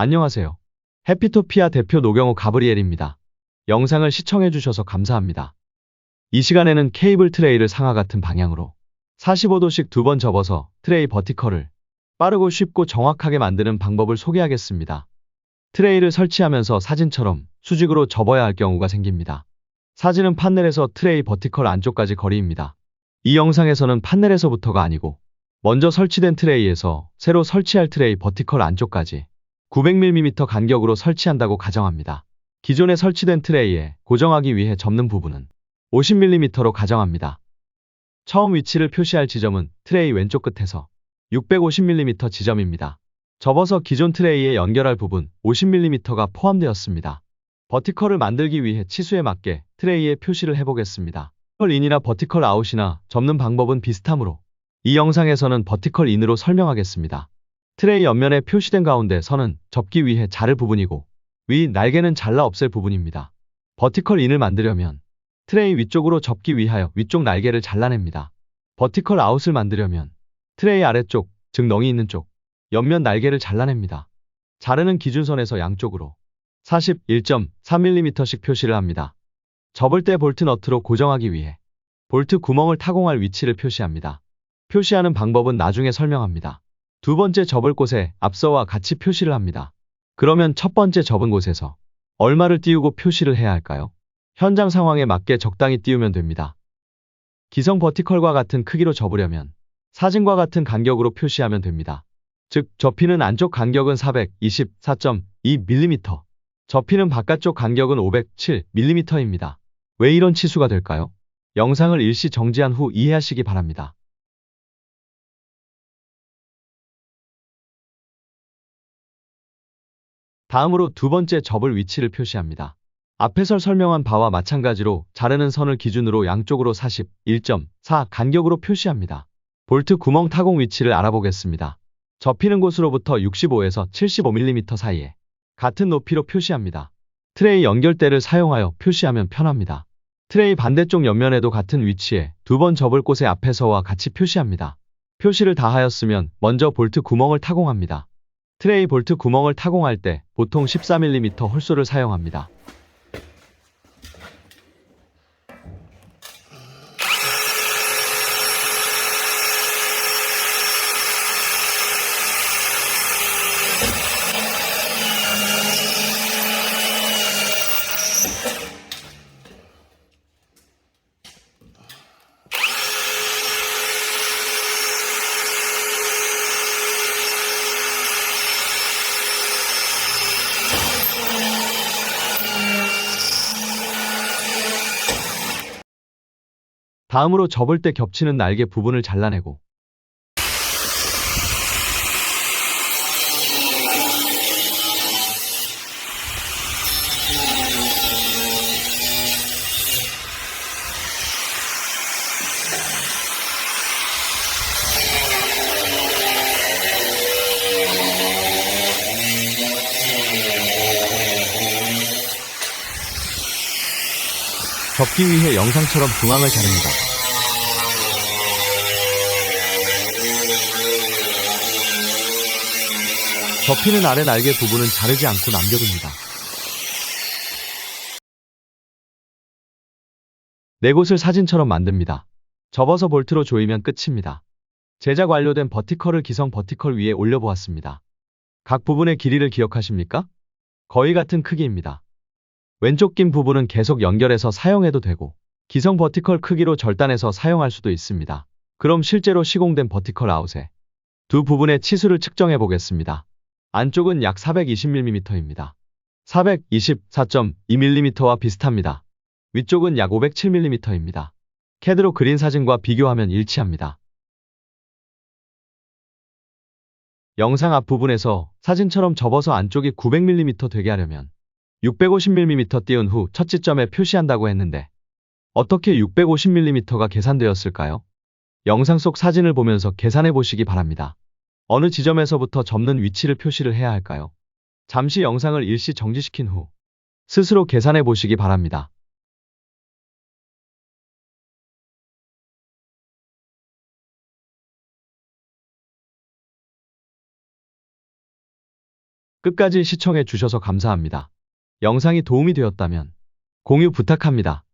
안녕하세요. 해피토피아 대표 노경호 가브리엘입니다. 영상을 시청해주셔서 감사합니다. 이 시간에는 케이블 트레이를 상하 같은 방향으로 45도씩 두 번 접어서 트레이 버티컬을 빠르고 쉽고 정확하게 만드는 방법을 소개하겠습니다. 트레이를 설치하면서 사진처럼 수직으로 접어야 할 경우가 생깁니다. 사진은 판넬에서 트레이 버티컬 안쪽까지 거리입니다. 이 영상에서는 판넬에서부터가 아니고 먼저 설치된 트레이에서 새로 설치할 트레이 버티컬 안쪽까지 900mm 간격으로 설치한다고 가정합니다. 기존에 설치된 트레이에 고정하기 위해 접는 부분은 50mm로 가정합니다. 처음 위치를 표시할 지점은 트레이 왼쪽 끝에서 650mm 지점입니다. 접어서 기존 트레이에 연결할 부분 50mm가 포함되었습니다. 버티컬을 만들기 위해 치수에 맞게 트레이에 표시를 해보겠습니다. 버티컬 인이나 버티컬 아웃이나 접는 방법은 비슷하므로 이 영상에서는 버티컬 인으로 설명하겠습니다. 트레이 옆면에 표시된 가운데 선은 접기 위해 자를 부분이고 위 날개는 잘라 없앨 부분입니다. 버티컬 인을 만들려면 트레이 위쪽으로 접기 위하여 위쪽 날개를 잘라냅니다. 버티컬 아웃을 만들려면 트레이 아래쪽, 즉 넝이 있는 쪽, 옆면 날개를 잘라냅니다. 자르는 기준선에서 양쪽으로 41.3mm씩 표시를 합니다. 접을 때 볼트 너트로 고정하기 위해 볼트 구멍을 타공할 위치를 표시합니다. 표시하는 방법은 나중에 설명합니다. 두 번째 접을 곳에 앞서와 같이 표시를 합니다. 그러면 첫 번째 접은 곳에서 얼마를 띄우고 표시를 해야 할까요? 현장 상황에 맞게 적당히 띄우면 됩니다. 기성 버티컬과 같은 크기로 접으려면 사진과 같은 간격으로 표시하면 됩니다. 즉, 접히는 안쪽 간격은 424.2mm, 접히는 바깥쪽 간격은 507mm입니다. 왜 이런 치수가 될까요? 영상을 일시 정지한 후 이해하시기 바랍니다. 다음으로 두 번째 접을 위치를 표시합니다. 앞에서 설명한 바와 마찬가지로 자르는 선을 기준으로 양쪽으로 41.4 간격으로 표시합니다. 볼트 구멍 타공 위치를 알아보겠습니다. 접히는 곳으로부터 65에서 75mm 사이에 같은 높이로 표시합니다. 트레이 연결대를 사용하여 표시하면 편합니다. 트레이 반대쪽 옆면에도 같은 위치에 두 번 접을 곳의 앞에서와 같이 표시합니다. 표시를 다 하였으면 먼저 볼트 구멍을 타공합니다. 트레이 볼트 구멍을 타공할 때 보통 14mm 홀소를 사용합니다. 다음으로 접을 때 겹치는 날개 부분을 잘라내고 접기 위해 영상처럼 중앙을 자릅니다. 접히는 아래 날개 부분은 자르지 않고 남겨둡니다. 네 곳을 사진처럼 만듭니다. 접어서 볼트로 조이면 끝입니다. 제작 완료된 버티컬을 기성 버티컬 위에 올려보았습니다. 각 부분의 길이를 기억하십니까? 거의 같은 크기입니다. 왼쪽 긴 부분은 계속 연결해서 사용해도 되고 기성 버티컬 크기로 절단해서 사용할 수도 있습니다. 그럼 실제로 시공된 버티컬 아웃에 두 부분의 치수를 측정해 보겠습니다. 안쪽은 약 420mm입니다. 424.2mm와 비슷합니다. 위쪽은 약 507mm입니다. 캐드로 그린 사진과 비교하면 일치합니다. 영상 앞부분에서 사진처럼 접어서 안쪽이 900mm 되게 하려면 650mm 띄운 후 첫 지점에 표시한다고 했는데 어떻게 650mm가 계산되었을까요? 영상 속 사진을 보면서 계산해 보시기 바랍니다. 어느 지점에서부터 접는 위치를 표시를 해야 할까요? 잠시 영상을 일시 정지시킨 후 스스로 계산해 보시기 바랍니다. 끝까지 시청해 주셔서 감사합니다. 영상이 도움이 되었다면 공유 부탁합니다.